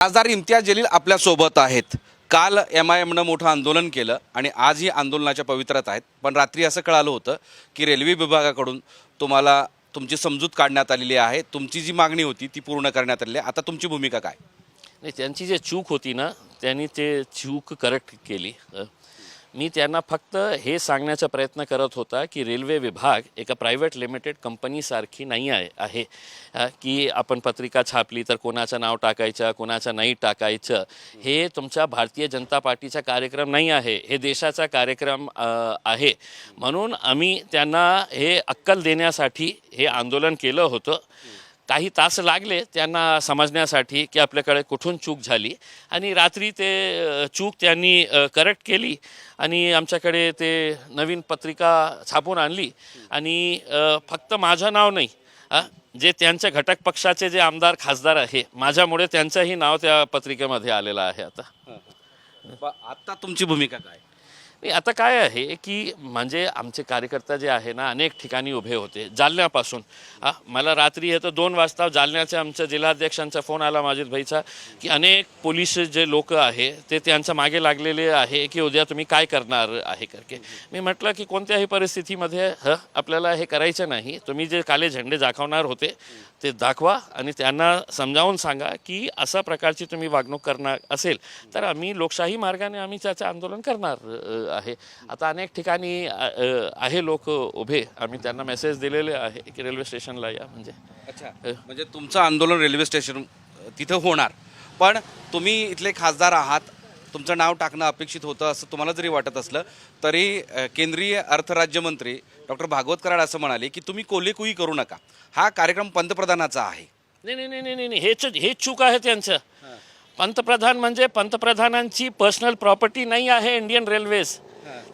खासदार इम्तियाज जलील आपल्यासोबत आहेत. काल एम आय एमनं मोठं आंदोलन केलं आणि आजही आंदोलनाच्या पवित्रात आहेत. पण रात्री असं कळालं होतं की रेल्वे विभागाकडून तुम्हाला तुमची समजूत काढण्यात आलेली आहे. तुमची जी मागणी होती ती पूर्ण करण्यात आलेली आहे. आता तुमची भूमिका काय? नाही त्यांची जे चूक होती ना त्यांनी ते चूक करेक्ट केली. मी त्यांना फक्त हे सांगण्याचा प्रयत्न करत होता की रेल्वे विभाग एका प्रायव्हेट लिमिटेड कंपनीसारखी नाही आहे आहे. की आपण पत्रिका छापली तर कोणाचं नाव टाकायचं कोणाचं नाही टाकायचं. हे तुमच्या भारतीय जनता पार्टीचा कार्यक्रम नाही आहे हे देशाचा कार्यक्रम आहे. म्हणून आम्ही त्यांना हे अक्कल देण्यासाठी हे आंदोलन केलं होतं. काही तास लागले त्यांना समजण्यासाठी की आपल्याकडे कुठून चूक झाली. आणि रात्री ते चूक त्यांनी करेक्ट केली आणि आमच्याकडे ते नवीन पत्रिका छापून आणली. आणि फक्त माझं नाव नाही जे त्यांच्या घटक पक्षाचे जे आमदार खासदार आहे माझ्यामुळे त्यांचंही नाव त्या पत्रिकेमध्ये आलेलं आहे आता. आता तुमची भूमिका काय? नाही आता काय आहे की म्हणजे आमचे कार्यकर्ता जे आहे ना अनेक ठिकाणी उभे होते जालन्यापासून. हा मला रात्री येतं दोन वाजता जालन्याचे आमच्या जिल्हाध्यक्षांचा फोन आला माजिद भाईचा की अनेक पोलीस जे लोक आहे ते त्यांच्या मागे लागलेले आहे की उद्या तुम्ही काय करणार आहे करके. मी म्हटलं की कोणत्याही परिस्थितीमध्ये ह आपल्याला हे करायचं नाही. तुम्ही जे काले झेंडे दाखवणार होते ते दाखवा आणि त्यांना समजावून सांगा की अशा प्रकारची तुम्ही वागणूक करणार असेल तर आम्ही लोकशाही मार्गाने आम्ही त्याचं आंदोलन करणार आहे. आता अनेक ठिकाणी आहे लोक उभे. आम्ही त्यांना मेसेज दिलेले आहे की रेल्वे स्टेशनला या म्हणजे. अच्छा. म्हणजे तुमचं आंदोलन रेल्वे स्टेशन तिथं होणार. पण तुम्ही इथले खासदार आहात. तुमचं नाव टाकणं अपेक्षित होतं असं तुम्हाला जरी वाटत असलं तरी केंद्रीय अर्थराज्यमंत्री डॉक्टर भागवत कराड असं म्हणाले की तुम्ही कोलेकुई करू नका. हा कार्यक्रम पंतप्रधानाचा आहे. नाही नाही नाही नाही नाही. हेच हेच चूक आहे त्यांचं. पंतप्रधान म्हणजे पंतप्रधानांची पर्सनल प्रॉपर्टी नाही आहे इंडियन रेल्वेज.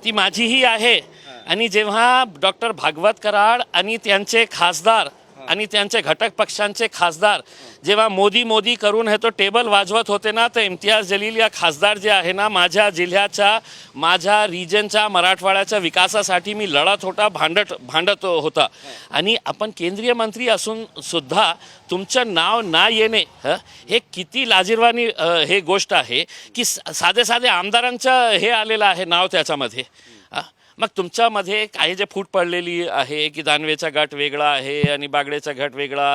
ती माझीही आहे. आणि जेव्हा डॉक्टर भागवत कराड आणि त्यांचे खासदार आणि त्यांचे घटक पक्षांचे खासदार. जेव्हा मोदी मोदी करून हे तो टेबल वाजवत होते ना तर इम्तियाज जलील या खासदार जे आहे ना माझ्या जिल्ह्याच्या माझ्या रिजनच्या मराठवाड्याच्या विकासासाठी मी लढत होता भांडत भांडत होता. आणि आपण केंद्रीय मंत्री असून सुद्धा तुमचं नाव ना येणे हं, हे किती लाजिरवाणी हे गोष्ट आहे की साधे साधे आमदारांचं हे आलेलं आहे नाव त्याच्यामध्ये. मग तुमच्यामध्ये काही जे फूट पडलेली आहे की दानवेचा गट वेगळा आहे आणि बागडेचा गट वेगळा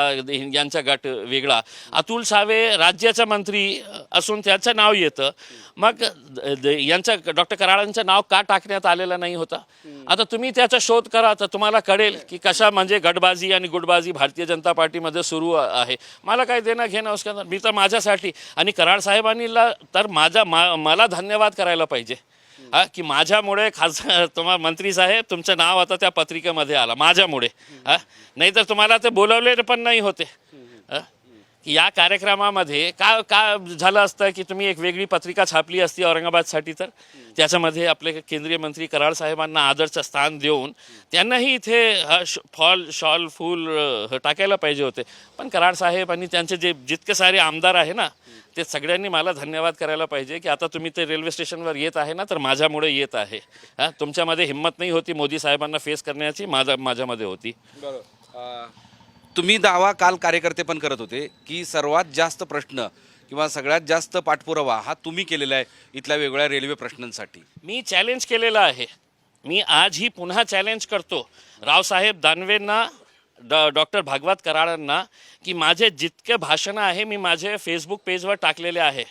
यांचा गट वेगळा. अतुल सावे राज्याचा मंत्री असून त्याचं नाव येतं. मग यांचं डॉक्टर कराळांचं नाव का टाकण्यात आलेलं नाही होतं? आता तुम्ही त्याचा शोध करा तर तुम्हाला कळेल की कशा म्हणजे गटबाजी आणि गुटबाजी भारतीय जनता पार्टीमध्ये सुरू आहे. मला काय देणं घेणं उसका मी तर माझ्यासाठी. आणि कराड साहेबांनीला तर माझा मा मला धन्यवाद करायला पाहिजे. हा की माझ्यामुळे खासदार तुम्हाला मंत्री साहेब तुमचं नाव आता त्या पत्रिकेमध्ये आला माझ्यामुळे हा नाही तर तुम्हाला ते बोलवले पण नाही होते हा? की या कार्यक्रमामध्ये का का झालं असतं की तुम्ही एक वेगळी पत्रिका छापली असती औरंगाबादसाठी तर. त्याच्यामध्ये आपले केंद्रीय मंत्री कराड साहेबांना आदरचं स्थान देऊन त्यांनाही इथे फॉल शॉल फूल टाकायला पाहिजे होते. पण कराड साहेब आणि त्यांचे जे जितके सारे आमदार आहे ना ते सगळ्यांनी मला धन्यवाद करायला पाहिजे की आता तुम्ही ते रेल्वे स्टेशनवर येत आहे ना तर माझ्यामुळे येत आहे. हां तुमच्यामध्ये हिंमत नाही होती मोदी साहेबांना फेस करण्याची माझा माझ्यामध्ये होती. तुम्ही दावा काल कार्यकर्ते पण करत होते की सर्वात जास्त प्रश्न किंवा सगळ्यात जास्त पाठपुरावा हा तुम्ही केलेला आहे इथल्या वेगवेगळ्या रेल्वे प्रश्नांसाठी. मी चॅलेंज केलेलं आहे. मी आजही पुन्हा चॅलेंज करतो. रावसाहेब दानवेंना डॉ डॉक्टर भागवत कराडांना की माझे जितके भाषणं आहे मी माझे फेसबुक पेजवर टाकलेले आहे.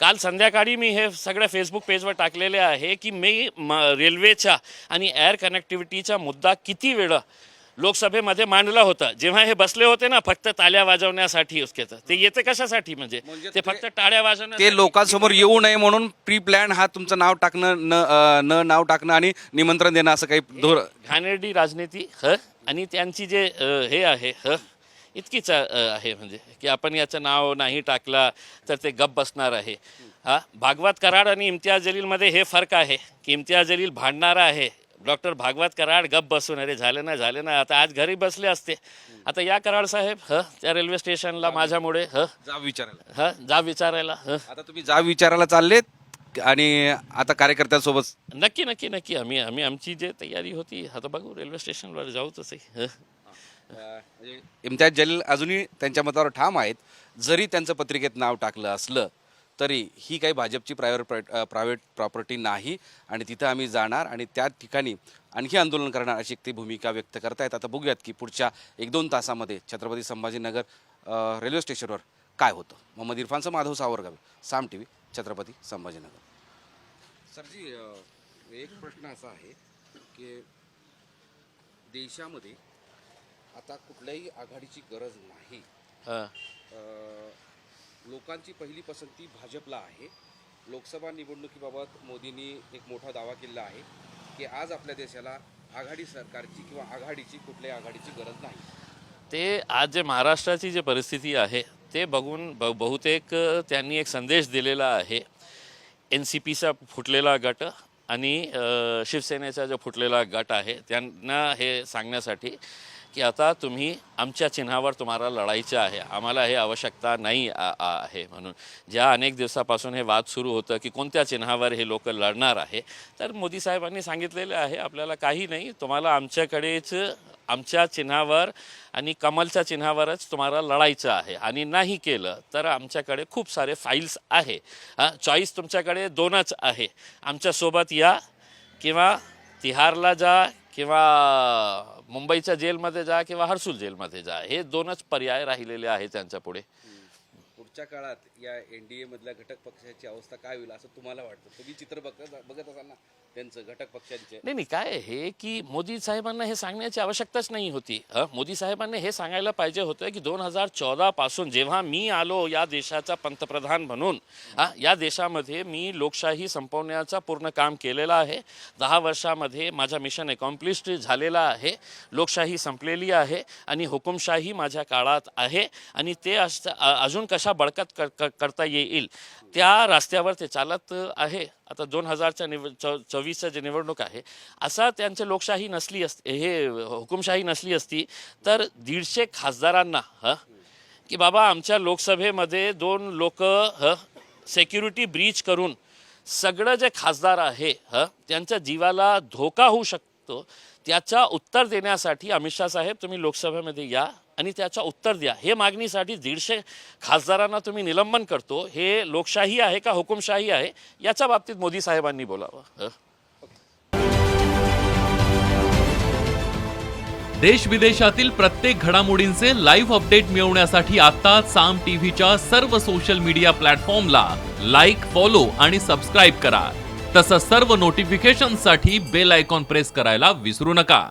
काल संध्याकाळी मी हे सगळ्या फेसबुक पेजवर टाकलेले आहे की मी म रेल्वेच्या आणि एअर कनेक्टिव्हिटीचा मुद्दा किती वेळा लोकसभेमध्ये मांडला होता. जेव्हा हे बसले होते ना फक्त ताल्या वाजवण्यासाठी ते येते कशासाठी म्हणजे? ते फक्त टाळ्या वाजवण्यासाठी. ते लोकांसमोर येऊ नये म्हणून प्री प्लॅन हा तुमचं नाव टाकणं न अ, न नाव टाकणं आणि निमंत्रण देणं असं काही धोर घाणेरडी राजनीती ह? आणि त्यांची जे अ, हे आहे ह? इतकीच अ, आहे म्हणजे की आपण याचं नाव नाही टाकला तर ते गप बसणार आहे. हा? भागवत कराड आणि इम्तियाज जलीलमध्ये हे फरक आहे की इम्तियाज जलील भांडणारा आहे. डॉक्टर भागवत कराड गप बसून अरे झाले ना झाले ना आता आज घरी बसले असते. आता या कराड साहेब ह त्या रेल्वे स्टेशनला माझ्यामुळे ह. जा विचारायला. ह जा विचारायला ह. आता तुम्ही जा विचारायला चाललेत आणि आता कार्यकर्त्यांसोबत नक्की नक्की नक्की. आम्ही आम्ही आमची जे तयारी होती आता बघू रेल्वे स्टेशनवर जाऊ तसे ह. इम्तियाज जलील अजूनही त्यांच्या मतावर ठाम आहेत. जरी त्यांचं पत्रिकेत नाव टाकलं असलं तरी ही काही भाजपची प्रायव्हेट प्रायव्हेट प्रॉपर्टी नाही आणि तिथं आम्ही जाणार आणि त्या ठिकाणी आणखी आंदोलन करणार अशी एक ती भूमिका व्यक्त करतायत. आता बघूयात की पुढच्या एक दोन तासामध्ये छत्रपती संभाजीनगर रेल्वे स्टेशनवर काय होतं. मोहम्मद इरफानचं माधव सावरगावे साम टी व्ही छत्रपती संभाजीनगर. सरजी एक प्रश्न असा आहे की देशामध्ये आता कुठल्याही आघाडीची गरज नाही. लोकांची पहिली पसंती भाजपला आहे. लोकसभा निवडणुकीबाबत मोदींनी एक मोठा दावा केलेला आहे की आज आपल्या देशाला आघाडी सरकारची किंवा आघाडीची कुठल्याही आघाडीची गरज नाही. ते आज जे महाराष्ट्राची जी परिस्थिती आहे ते बघून ब बहुतेक त्यांनी एक संदेश दिलेला आहे. एन सी पीचा फुटलेला गट आणि शिवसेनेचा जो फुटलेला गट आहे त्यांना हे सांगण्यासाठी की आता तुम्ही आमच्या चिन्हावर तुम्हाला लढायचं आहे. आम्हाला हे आवश्यकता नाही आहे म्हणून. ज्या अनेक दिवसापासून हे वाद सुरू होतं की कोणत्या चिन्हावर हे लोक लढणार आहे तर मोदी साहेबांनी सांगितलेलं आहे आपल्याला काही नाही. तुम्हाला आमच्याकडेच आमच्या चिन्हावर आणि कमलच्या चिन्हावरच तुम्हाला लढायचं आहे. आणि नाही केलं तर आमच्याकडे खूप सारे फाईल्स आहे. चॉईस तुमच्याकडे दोनच आहे. आमच्यासोबत या किंवा तिहारला जा किंवा मुंबईच्या जेलमध्ये जा किंवा हर्सूल जेलमध्ये जा हे दोनच पर्याय राहिलेले आहे त्यांच्या पुढे. पुढच्या काळात या एन डी एमधल्या घटक पक्षाची अवस्था काय होईल असं तुम्हाला वाटतं? तुम्ही चित्र बघत बघत असाल ना? त्यांचं घटक पक्षांचे. नाही नाही काय आहे की मोदी साहेबांना हे सांगण्याची आवश्यकताच नाही होती. मोदी साहेबांनी हे सांगायला पाहिजे होतं की दोन हजार चौदापासून जेव्हा मी आलो या देशाचा पंतप्रधान म्हणून या देशामध्ये मी लोकशाही संपवण्याचा पूर्ण काम केलेलं आहे. दहा वर्षामध्ये माझा मिशन अकॉम्प्लिश्ड झालेला आहे. लोकशाही संपलेली आहे आणि हुकुमशाही माझ्या काळात आहे आणि ते अजून कशा बळकट कर- कर- करता येईल त्या रस्त्यावर ते चालत आहे. आता दोन हजारच्या निव चौ चोवीसचं जे निवडणूक आहे असा त्यांची लोकशाही नसली असती हे हुकुमशाही नसली असती तर दीडशे खासदारांना ह की बाबा आमच्या लोकसभेमध्ये दोन लोक ह सेक्युरिटी ब्रीच करून सगळं जे खासदार आहे ह त्यांच्या जीवाला धोका होऊ शकतो त्याचा उत्तर देण्यासाठी अमित शाह साहेब तुम्ही लोकसभेमध्ये या. आणि त्याचं उत्तर द्या. हे मागणीसाठी दीडशे खासदारांना तुम्ही निलंबन करतो. हे लोकशाही आहे का हुकुमशाही आहे? याच्या बाबतीत मोदी साहेबांनी बोलावं. देश विदेशातील प्रत्येक घडामोडींचे लाईव्ह अपडेट मिळवण्यासाठी आता साम टीव्हीच्या सर्व सोशल मीडिया प्लॅटफॉर्मला लाईक फॉलो आणि सबस्क्राईब करा. तसंच सर्व नोटिफिकेशनसाठी बेल आयकॉन प्रेस करायला विसरू नका.